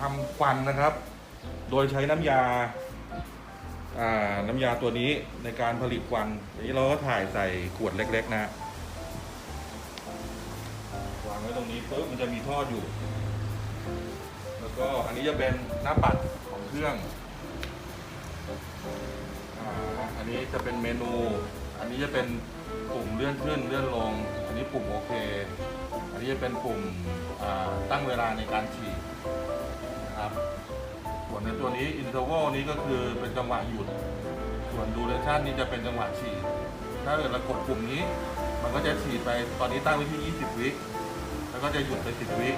ทำควันนะครับ โดยใช้น้ำยา น้ำยาตัวนี้ในการผลิตควันนี้เราก็ถ่ายใส่ขวดเล็ก ๆ นะ วางไว้ตรงนี้ปุ๊บมันจะมีท่ออยู่ แล้วก็อันนี้จะเป็นหน้าปัดของเครื่องออันนี้จะเป็นเมนู อันนี้จะเป็นปุ่มเลื่อนขึ้นเลื่อนลง อันนี้ปุ่มโอเค อันนี้จะเป็นปุ่มตั้งเวลาในการฉีดนะครับ ส่วนในตัวนี้ interval นี้ก็คือเป็นจังหวะหยุด ส่วน duration นี้จะเป็นจังหวะฉีด ถ้าเกิดเรากดปุ่มนี้ มันก็จะฉีดไปตอนนี้ตั้งไว้ที่ 20 วิแล้วก็จะหยุดไป 10 วิ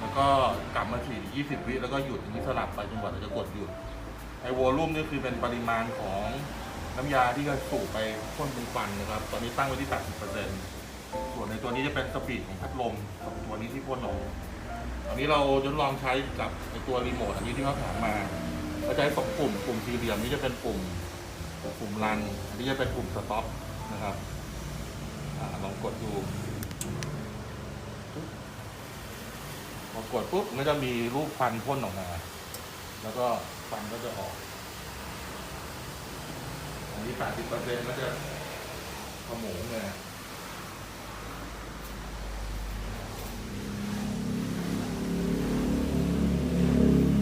แล้วก็กลับมาฉีด 20 วิแล้วก็หยุดอย่างนี้สลับไปจนกว่าเราจะกดหยุดไอ้วอลลุ่มนี่คือเป็นปริมาณของ น้ำยาที่จะสูบไปพ่นเป็นควันนะครับ ตอนนี้ตั้งไว้ที่30%ส่วนในตัวนี้จะเป็นสปีดของพัดลมกับตัวนี้ที่พ่นออกอันนี้เราทดลองใช้กับตัวรีโมทอันนี้ที่เขาถามมาเราใช้สองปุ่มปุ่มสี่เหลี่ยมนี้จะเป็นปุ่มปุ่มรันอันนี้จะเป็นปุ่มสต็อปนะครับอลองกดดูพอกดปุ๊บมันก็จะมีรูปฟันพ่นออกมา แล้วก็ฟันก็จะออก อันนี้80%ก็จะขโมงเลย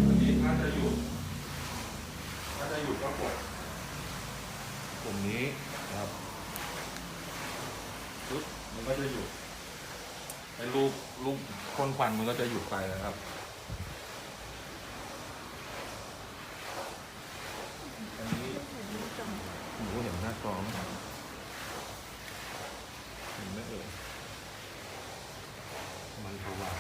อันนี้ถ้าจะหยุดถ้าจะหยุดก็กดกลุ่มนี้นะครับปุ๊บมันก็จะหยุดไอ้รูปรูปพ่นควันมันก็จะหยุดไปนะครับ อันนี้หนูเห็นหน้าจอไหมเห็นไหมเอ่ย มันสว่าะ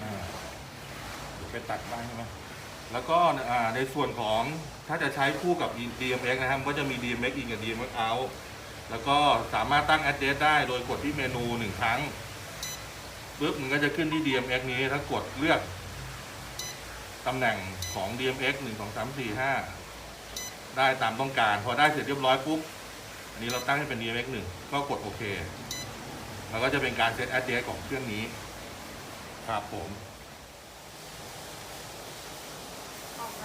อ่าไปตัดบ้างใช่ไหมแล้วก็ในส่วนของถ้าจะใช้คู่กับ DMX นะครับก็จะมี DMX in กับ DMX out แล้วก็สามารถตั้ง address ได้โดยกดที่เมนูหนึ่งครั้งปุ๊บมันก็จะขึ้นที่ DMX นี้ถ้ากดเลือกตำแหน่งของ DMX 1 2 3 4 5 ได้ตามต้องการ พอได้เสร็จเรียบร้อยปุ๊บ อันนี้เราตั้งให้เป็น DMX 1ก็กดโอเค แล้วก็จะเป็นการเซต address ของเครื่องนี้ ครับผม ออกแบ